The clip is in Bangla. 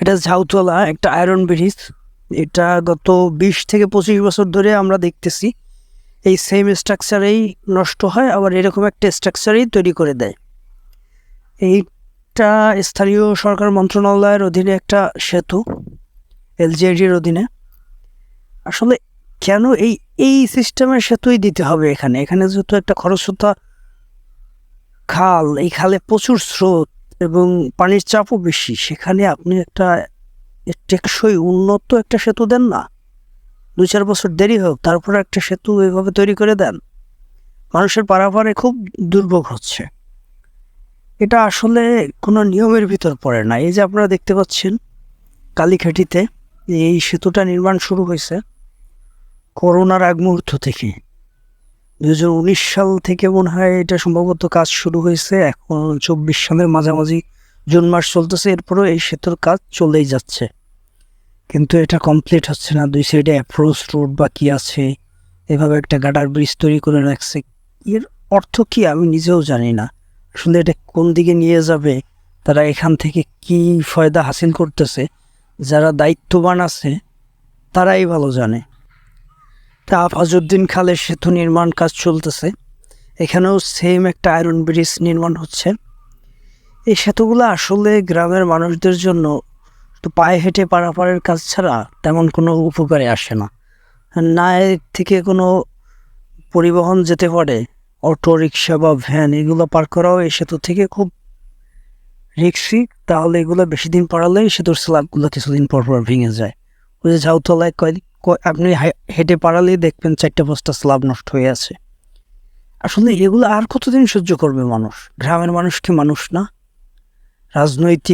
এটা ঝাউতলা, একটা আয়রন ব্রিজ এটা গত বিশ থেকে পঁচিশ বছর ধরে আমরা দেখতেছি। এই সেম স্ট্রাকচারেই নষ্ট হয়, আবার এরকম একটা স্ট্রাকচারেই তৈরি করে দেয়। এইটা স্থানীয় সরকার মন্ত্রণালয়ের অধীনে একটা সেতু, এলজিআইডির অধীনে। আসলে কেন এই এই সিস্টেমের সেতুই দিতে হবে এখানে? এখানে যেহেতু একটা খরস্রোতা খাল, এই খালে প্রচুর স্রোত। এবং পানির চাপও বেশি। সেখানে আপনি একটা টেকসই উন্নত একটা সেতু দেন না। দু চার বছর দেরি হোক, তারপরে একটা সেতু এভাবে তৈরি করে দেন, মানুষের পারাপারে খুব দুর্ভোগ হচ্ছে। এটা আসলে কোনো নিয়মের ভিতর পড়ে না। এই যে আপনারা দেখতে পাচ্ছেন, কালীঘাটিতে এই সেতুটা নির্মাণ শুরু হয়েছে, করোনার আগ মুহূর্ত থেকে। দু হাজার উনিশ সাল থেকে মনে হয় এটা সম্ভবত কাজ শুরু হয়েছে। এখন চব্বিশ সালের মাঝামাঝি জুন মাস চলতেছে, এরপরও এই সেতুর কাজ চলেই যাচ্ছে। কিন্তু এটা কমপ্লিট হচ্ছে না। দুই সাইডে অ্যাপ্রোচ রোড বাকি আছে। এভাবে একটা গাডার ব্রিজ তৈরি করে রাখছে। এর অর্থ কি আমি নিজেও জানি না। আসলে এটা কোন দিকে নিয়ে যাবে? তারা এখান থেকে কি ফয়দা হাসিল করতেছে? যারা দায়িত্ববান আছে, তারাই ভালো জানে। তা ফজউদ্দিন খালের সেতু নির্মাণ কাজ চলতেছে। এখানেও সেম একটা আয়রন ব্রিজ নির্মাণ হচ্ছে। এই সেতুগুলো আসলে গ্রামের মানুষদের জন্য তো পায়ে হেঁটে পারাপারের কাজ ছাড়া তেমন কোনো উপকারে আসে না। না এর থেকে কোনো পরিবহন যেতে পারে, অটো, রিক্সা বা ভ্যান এগুলো পার করাও এই সেতু থেকে খুব রিক্সি তাহলে এগুলো বেশি দিন পড়ালে সেতুর স্ল্যাবগুলো কিছুদিন পর পর ভেঙে যায়। ওই যে ঝাউতলায় কয় আপনি হেঁটে পাড়ালেই দেখবেন চারটে, পাঁচটা স্লাব নষ্ট হয়ে আছে। আসলে এগুলো আর কতদিন সহ্য করবে মানুষ? গ্রামের মানুষ কি মানুষ না? রাজনৈতিক